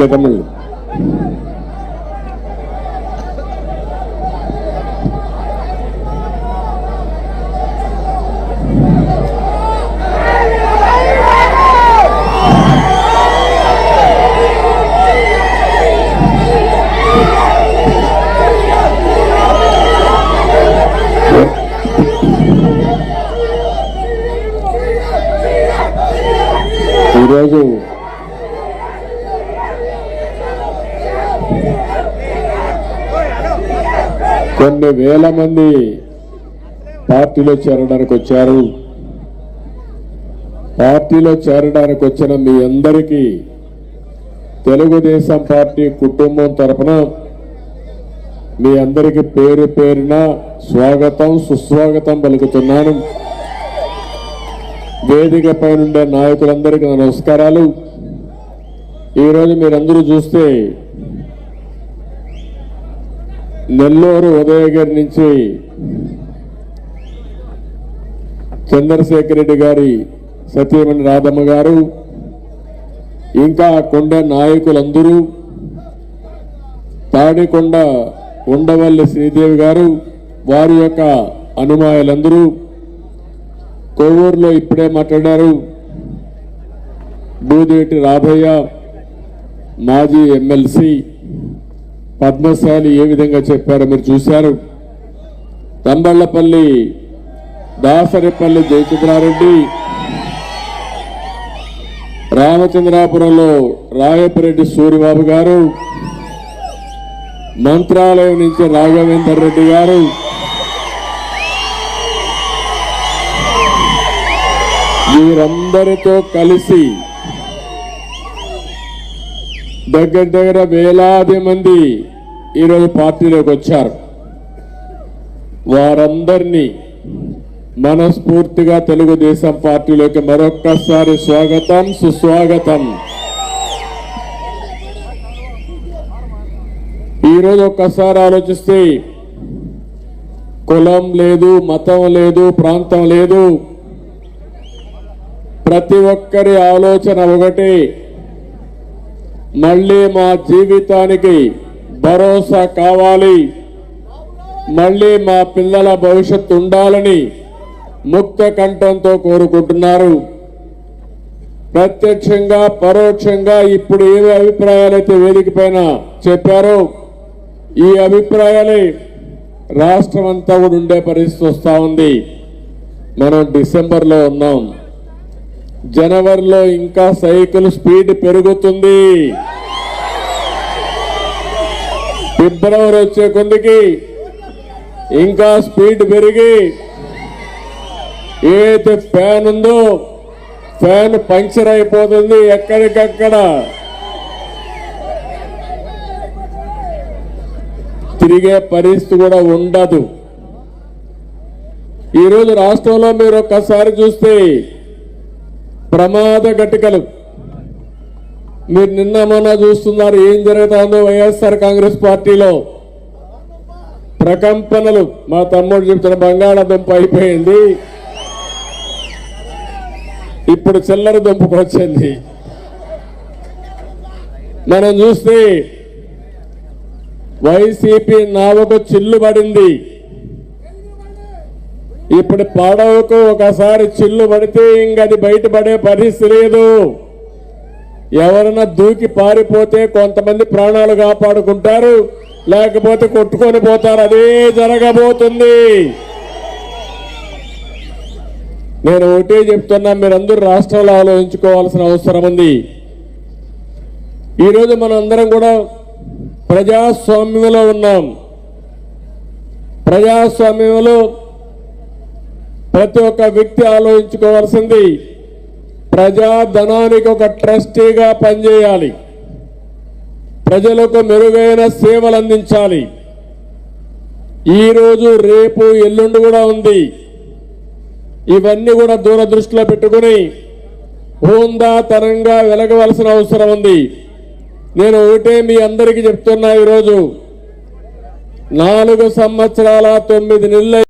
వెంకటరమణ ఈరోజు కొన్ని వేల మంది పార్టీలో చేరడానికి వచ్చారు. పార్టీలో చేరడానికి వచ్చిన మీ అందరికీ తెలుగుదేశం పార్టీ కుటుంబం తరఫున మీ అందరికీ పేరు పేరున స్వాగతం సుస్వాగతం పలుకుతున్నాను. వేదిక పైనుండే నాయకులందరికీ నా నమస్కారాలు. ఈరోజు మీరందరూ చూస్తే నెల్లూరు ఉదయగిరి నుంచి చంద్రశేఖర్ రెడ్డి గారి సతీమణి రాధమ్మ గారు ఇంకా కొండ నాయకులందరూ తాడికొండ ఉండవల్లి శ్రీదేవి గారు వారి యొక్క అనుమాయులందరూ కొవ్వూరులో ఇప్పుడే మాట్లాడారు. బూదేటి రాధయ్య మాజీ ఎమ్మెల్సీ పద్మశాలి ఏ విధంగా చెప్పారో మీరు చూశారు. తంబళ్ళపల్లి దాసరిపల్లి జయచంద్రారెడ్డి రామచంద్రాపురంలో రాయపరెడ్డి సూరిబాబు గారు మంత్రాలయం నుంచి రాఘవేందర్ రెడ్డి గారు వీరందరితో కలిసి దగ్గర దగ్గర వేలాది మంది ఈరోజు పార్టీలోకి వచ్చారు. వారందరినీ మనస్ఫూర్తిగా తెలుగుదేశం పార్టీలోకి మరొక్కసారి స్వాగతం సుస్వాగతం. ఈరోజు ఒక్కసారి ఆలోచిస్తే కులం లేదు మతం లేదు ప్రాంతం లేదు. ప్రతి ఒక్కరి ఆలోచన ఒకటి. మళ్ళీ మా జీవితానికి భరోసా కావాలి. మళ్ళీ మా పిల్లల భవిష్యత్తు ఉండాలని ముక్త కంఠంతో కోరుకుంటున్నారు. ప్రత్యక్షంగా పరోక్షంగా ఇప్పుడు ఏ అభిప్రాయాలైతే వేదిక పైన చెప్పారో ఈ అభిప్రాయాలే రాష్ట్రం అంతా కూడా ఉండే పరిస్థితి వస్తూ ఉంది. మనం డిసెంబర్లో ఉన్నాం. జనవరిలో ఇంకా సైకిల్ స్పీడ్ పెరుగుతుంది. ఫిబ్రవరి వచ్చే కొందికి ఇంకా స్పీడ్ పెరిగి ఏదైతే ఫ్యాన్ ఉందో ఫ్యాన్ పంక్చర్ అయిపోతుంది ఎక్కడికక్కడ. తిరిగే పరిస్థితి కూడా ఉండదు. ఈరోజు రాష్ట్రంలో మీరు ఒక్కసారి చూస్తే ప్రమాద ఘటికలు. మీరు నిన్న మొన్న చూస్తున్నారు ఏం జరుగుతుందో వైఎస్ఆర్ కాంగ్రెస్ పార్టీలో. ప్రకంపనలు. మా తమ్ముడు చెప్తున్న బంగాళాదుంప అయిపోయింది. ఇప్పుడు చిల్లర దుంపకు వచ్చింది. మనం చూస్తే వైసీపీ నావకు చిల్లు పడింది ఇప్పుడు పడవకు ఒకసారి చిల్లు పడితే ఇంకది బయటపడే పరిస్థితి లేదు. ఎవరైనా దూకి పారిపోతే కొంతమంది ప్రాణాలు కాపాడుకుంటారు లేకపోతే కొట్టుకొని పోతారు. అదే జరగబోతుంది. నేను ఒకటే చెప్తున్నా మీరందరూ రాష్ట్రాలు ఆలోచించుకోవాల్సిన అవసరం ఉంది. ఈరోజు మనం అందరం కూడా ప్రజాస్వామ్యంలో ఉన్నాం. ప్రజాస్వామ్యంలో ప్రతి ఒక్క వ్యక్తి ఆలోచించుకోవాల్సింది ప్రజాధనానికి ఒక ట్రస్టీగా పనిచేయాలి. ప్రజలకు మెరుగైన సేవలు అందించాలి. ఈరోజు రేపు ఎల్లుండి కూడా ఉంది. ఇవన్నీ కూడా దూరదృష్టిలో పెట్టుకుని హోందాతనంగా వెలగవలసిన అవసరం ఉంది. నేను ఒకటే మీ అందరికీ చెప్తున్నా ఈరోజు నాలుగు సంవత్సరాల తొమ్మిది నెలలు